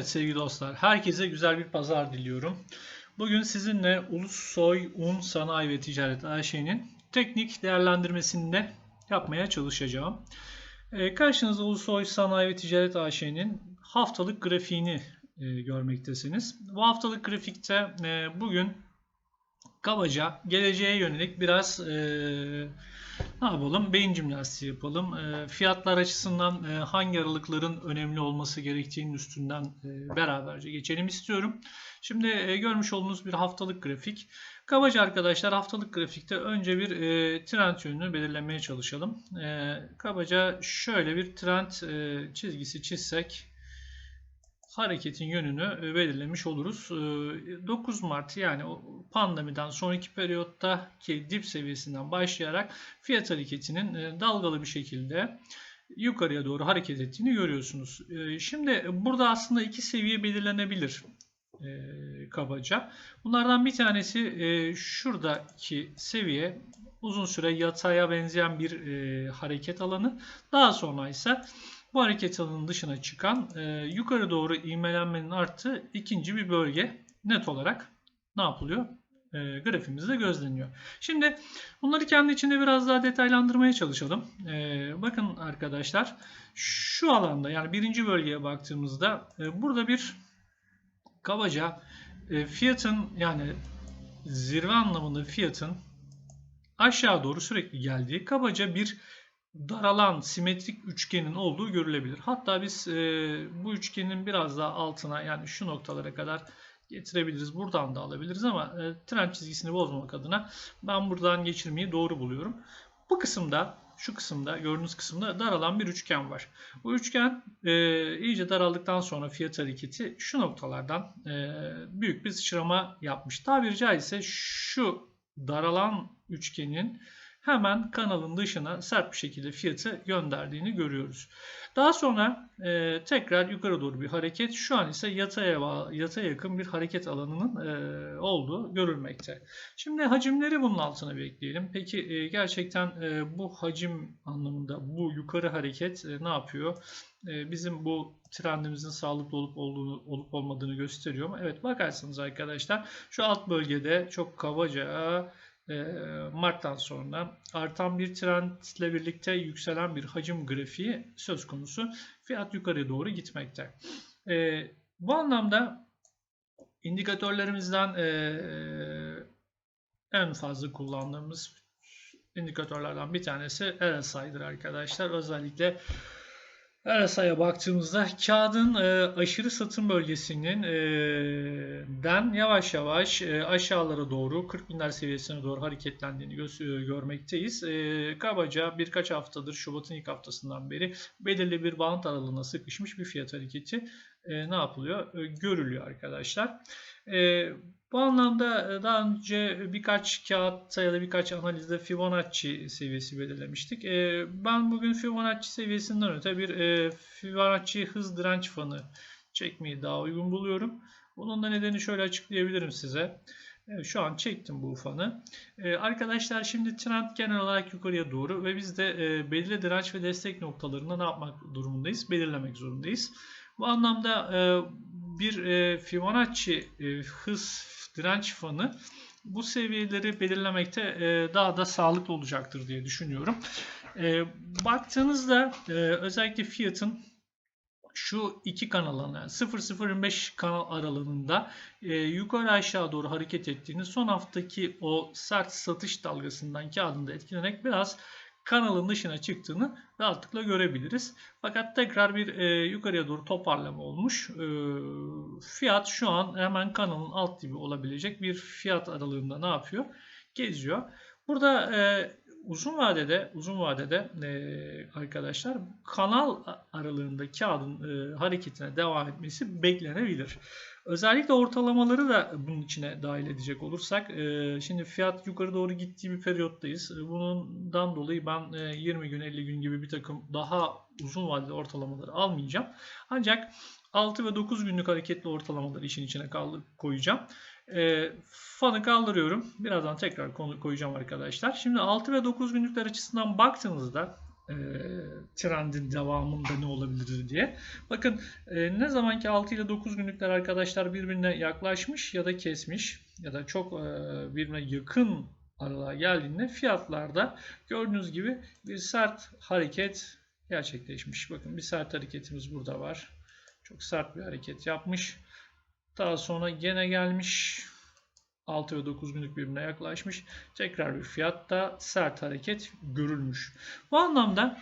Evet sevgili dostlar, herkese güzel bir pazar diliyorum. Bugün sizinle Ulusoy Un Sanayi ve Ticaret AŞ'nin teknik değerlendirmesini de yapmaya çalışacağım. Ee, karşınızda Ulusoy Sanayi ve Ticaret AŞ'nin haftalık grafiğini e, görmektesiniz. Bu haftalık grafikte e, bugün kabaca geleceğe yönelik biraz e, ne yapalım? Beyin jimnastiği yapalım. E, fiyatlar açısından e, hangi aralıkların önemli olması gerektiğinin üstünden e, beraberce geçelim istiyorum. Şimdi e, görmüş olduğunuz bir haftalık grafik. Kabaca arkadaşlar haftalık grafikte önce bir e, trend yönünü belirlemeye çalışalım. E, kabaca şöyle bir trend e, çizgisi çizsek hareketin yönünü e, belirlemiş oluruz. 9 e, Mart yani pandemiden sonraki periyottaki dip seviyesinden başlayarak fiyat hareketinin e, dalgalı bir şekilde yukarıya doğru hareket ettiğini görüyorsunuz. Şimdi burada aslında iki seviye belirlenebilir kabaca. Bunlardan bir tanesi şuradaki seviye uzun süre yataya benzeyen bir hareket alanı. Daha sonra ise bu hareket alanının dışına çıkan e, yukarı doğru ivmelenmenin arttığı ikinci bir bölge net olarak ne yapılıyor? E, grafimizde gözleniyor. Şimdi bunları kendi içinde biraz daha detaylandırmaya çalışalım. E, bakın arkadaşlar şu alanda yani birinci bölgeye baktığımızda e, burada bir kabaca e, fiyatın yani zirve anlamında fiyatın aşağı doğru sürekli geldiği kabaca bir daralan simetrik üçgenin olduğu görülebilir. Hatta biz e, bu üçgenin biraz daha altına yani şu noktalara kadar getirebiliriz. Buradan da alabiliriz ama e, trend çizgisini bozmamak adına ben buradan geçirmeyi doğru buluyorum. Bu kısımda şu kısımda gördüğünüz kısımda daralan bir üçgen var. Bu üçgen e, iyice daraldıktan sonra fiyat hareketi şu noktalardan e, büyük bir sıçrama yapmış. Tabiri caizse şu daralan üçgenin hemen kanalın dışına sert bir şekilde fiyatı gönderdiğini görüyoruz. Daha sonra e, tekrar yukarı doğru bir hareket. Şu an ise yataya, yataya yakın bir hareket alanının e, olduğu görülmekte. Şimdi hacimleri bunun altına bekleyelim. Peki e, gerçekten e, bu hacim anlamında bu yukarı hareket e, ne yapıyor? E, bizim bu trendimizin sağlıklı olup olduğunu olup olmadığını gösteriyor mu? Evet bakarsanız arkadaşlar şu alt bölgede çok kabaca Mart'tan sonra artan bir trendle birlikte yükselen bir hacim grafiği söz konusu. Fiyat yukarıya doğru gitmekte. Ee, bu anlamda indikatörlerimizden e, en fazla kullandığımız indikatörlerden bir tanesi RSI'dir arkadaşlar. Özellikle RSI'ye baktığımızda kağıdın e, aşırı satım bölgesinin e, den yavaş yavaş e, aşağılara doğru 40 binler seviyesine doğru hareketlendiğini gö- görmekteyiz. E, kabaca birkaç haftadır Şubat'ın ilk haftasından beri belirli bir bant aralığına sıkışmış bir fiyat hareketi e, ne yapılıyor? E, görülüyor arkadaşlar. E, bu anlamda e, daha önce birkaç kağıtta ya birkaç analizde Fibonacci seviyesi belirlemiştik. E, ben bugün Fibonacci seviyesinden öte bir e, Fibonacci hız direnç fanı çekmeyi daha uygun buluyorum. Bunun da nedeni şöyle açıklayabilirim size. Şu an çektim bu fanı. Arkadaşlar şimdi trend genel olarak yukarıya doğru ve biz de belirli direnç ve destek noktalarında ne yapmak durumundayız? Belirlemek zorundayız. Bu anlamda bir Fibonacci hız direnç fanı bu seviyeleri belirlemekte e, daha da sağlıklı olacaktır diye düşünüyorum. E, baktığınızda e, özellikle fiyatın şu iki kanalına 0.05 kanal aralığında e, yukarı aşağı doğru hareket ettiğini son haftaki o sert satış dalgasından kağıdında etkilenerek biraz kanalın dışına çıktığını rahatlıkla görebiliriz. Fakat tekrar bir e, yukarıya doğru toparlama olmuş. E, fiyat şu an hemen kanalın alt dibi olabilecek bir fiyat aralığında ne yapıyor? Geziyor. Burada e, uzun vadede uzun vadede e, arkadaşlar kanal aralığında kağıdın e, hareketine devam etmesi beklenebilir. Özellikle ortalamaları da bunun içine dahil edecek olursak e, şimdi fiyat yukarı doğru gittiği bir periyottayız. E, bundan dolayı ben e, 20 gün 50 gün gibi bir takım daha uzun vadeli ortalamaları almayacağım. Ancak 6 ve 9 günlük hareketli ortalamaları işin içine koyacağım. E, fanı kaldırıyorum. Birazdan tekrar konu koyacağım arkadaşlar. Şimdi 6 ve 9 günlükler açısından baktığınızda e, trendin devamında ne olabilir diye. Bakın e, ne zamanki 6 ile 9 günlükler arkadaşlar birbirine yaklaşmış ya da kesmiş ya da çok e, birbirine yakın aralığa geldiğinde fiyatlarda gördüğünüz gibi bir sert hareket gerçekleşmiş. Bakın bir sert hareketimiz burada var. Çok sert bir hareket yapmış. Daha sonra gene gelmiş. 6 ve 9 günlük birbirine yaklaşmış. Tekrar bir fiyatta sert hareket görülmüş. Bu anlamda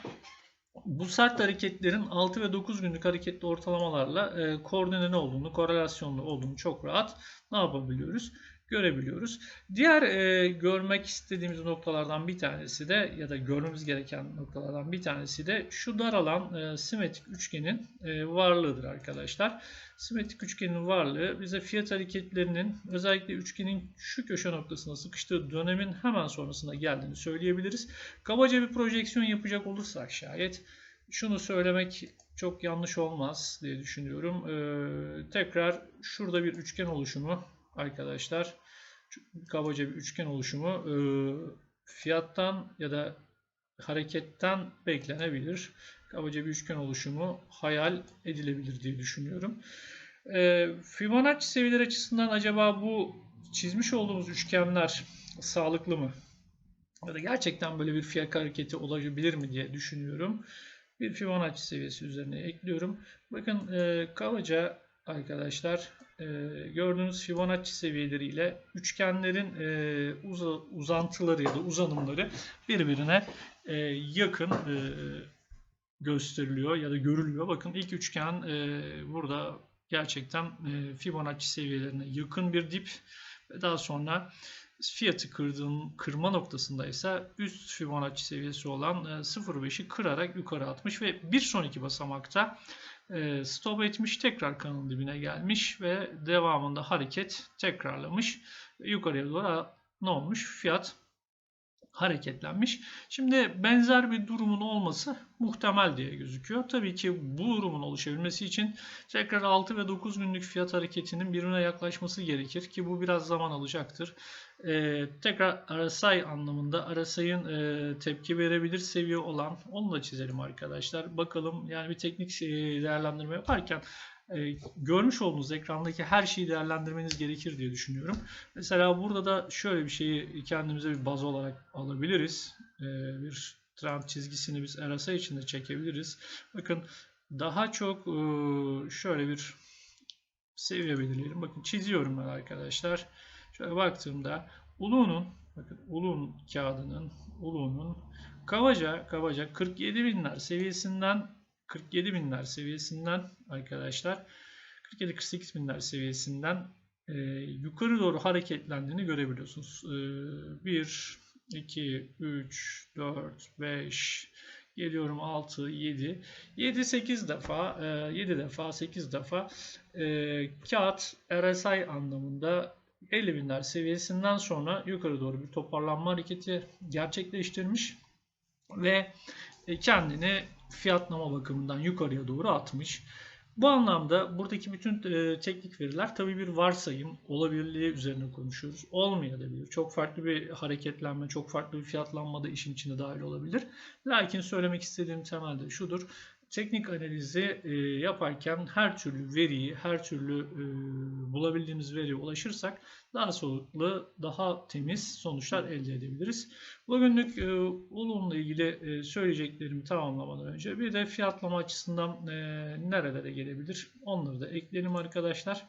bu sert hareketlerin 6 ve 9 günlük hareketli ortalamalarla e, koordineli olduğunu, korelasyonlu olduğunu çok rahat ne yapabiliyoruz? Görebiliyoruz. Diğer e, görmek istediğimiz noktalardan bir tanesi de ya da görmemiz gereken noktalardan bir tanesi de şu daralan e, simetrik üçgenin e, varlığıdır arkadaşlar. Simetrik üçgenin varlığı bize fiyat hareketlerinin özellikle üçgenin şu köşe noktasına sıkıştığı dönemin hemen sonrasında geldiğini söyleyebiliriz. Kabaca bir projeksiyon yapacak olursak şayet şunu söylemek çok yanlış olmaz diye düşünüyorum. Ee, tekrar şurada bir üçgen oluşumu arkadaşlar. Kabaca bir üçgen oluşumu e, fiyattan ya da hareketten beklenebilir. Kabaca bir üçgen oluşumu hayal edilebilir diye düşünüyorum. E, Fibonacci seviyeleri açısından acaba bu çizmiş olduğumuz üçgenler sağlıklı mı? Ya da gerçekten böyle bir fiyat hareketi olabilir mi diye düşünüyorum. Bir Fibonacci seviyesi üzerine ekliyorum. Bakın e, kabaca arkadaşlar e, gördüğünüz Fibonacci seviyeleriyle üçgenlerin e, uz uzantıları ya da uzanımları birbirine e, yakın e, gösteriliyor ya da görülüyor. Bakın ilk üçgen e, burada gerçekten e, Fibonacci seviyelerine yakın bir dip ve daha sonra fiyatı kırdığın kırma noktasında ise üst Fibonacci seviyesi olan 0.5'i kırarak yukarı atmış ve bir sonraki basamakta e, stop etmiş tekrar kanalın dibine gelmiş ve devamında hareket tekrarlamış yukarıya doğru ne olmuş fiyat hareketlenmiş. Şimdi benzer bir durumun olması muhtemel diye gözüküyor. Tabii ki bu durumun oluşabilmesi için tekrar 6 ve 9 günlük fiyat hareketinin birbirine yaklaşması gerekir ki bu biraz zaman alacaktır. Ee, tekrar RSI anlamında RSI'ın e, tepki verebilir seviye olan onu da çizelim arkadaşlar. Bakalım yani bir teknik e, değerlendirme yaparken e, görmüş olduğunuz ekrandaki her şeyi değerlendirmeniz gerekir diye düşünüyorum. Mesela burada da şöyle bir şeyi kendimize bir baz olarak alabiliriz. E, bir trend çizgisini biz RSI içinde çekebiliriz. Bakın daha çok e, şöyle bir seviye belirleyelim. Bakın çiziyorum ben arkadaşlar. Şöyle baktığımda Ulu'nun bakın Ulu'nun kağıdının Ulu'nun kabaca kabaca 47 binler seviyesinden 47 binler seviyesinden arkadaşlar 47-48 binler seviyesinden e, yukarı doğru hareketlendiğini görebiliyorsunuz. E, 1, 2, 3, 4, 5, geliyorum 6, 7, 7, 8 defa, e, 7 defa, 8 defa e, kağıt RSI anlamında 50 binler seviyesinden sonra yukarı doğru bir toparlanma hareketi gerçekleştirmiş ve e, kendini fiyatlama bakımından yukarıya doğru atmış. Bu anlamda buradaki bütün e, teknik veriler tabii bir varsayım olabilirliği üzerine konuşuyoruz. Olmayabilir. Çok farklı bir hareketlenme, çok farklı bir fiyatlanma da işin içine dahil olabilir. Lakin söylemek istediğim temelde şudur teknik analizi e, yaparken her türlü veriyi, her türlü bulabildiğimiz veriye ulaşırsak daha sağlıklı, daha temiz sonuçlar elde edebiliriz. Bugünlük e, Ulum'la ilgili e, söyleyeceklerimi tamamlamadan önce bir de fiyatlama açısından e, nerelere gelebilir onları da ekleyelim arkadaşlar.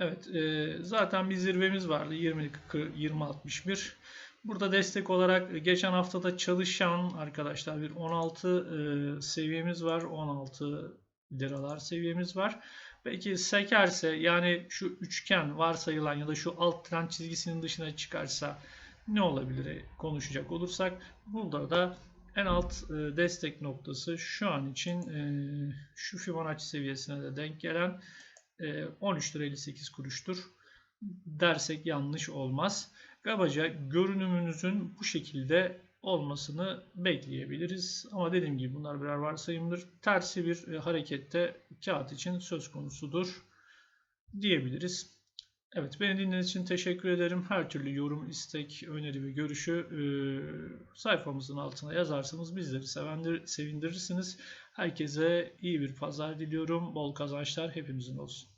Evet, e, zaten bir zirvemiz vardı 20-61. Burada destek olarak geçen haftada çalışan arkadaşlar bir 16 e, seviyemiz var. 16 liralar seviyemiz var. Peki sekerse yani şu üçgen varsayılan ya da şu alt trend çizgisinin dışına çıkarsa ne olabilir konuşacak olursak burada da en alt e, destek noktası şu an için e, şu Fibonacci seviyesine de denk gelen 13 lira 58 kuruştur dersek yanlış olmaz. Kabaca görünümünüzün bu şekilde olmasını bekleyebiliriz. Ama dediğim gibi bunlar birer varsayımdır. Tersi bir e, harekette kağıt için söz konusudur diyebiliriz. Evet, beni dinlediğiniz için teşekkür ederim. Her türlü yorum, istek, öneri ve görüşü e, sayfamızın altına yazarsanız bizleri sevendir, sevindirirsiniz. Herkese iyi bir pazar diliyorum. Bol kazançlar hepimizin olsun.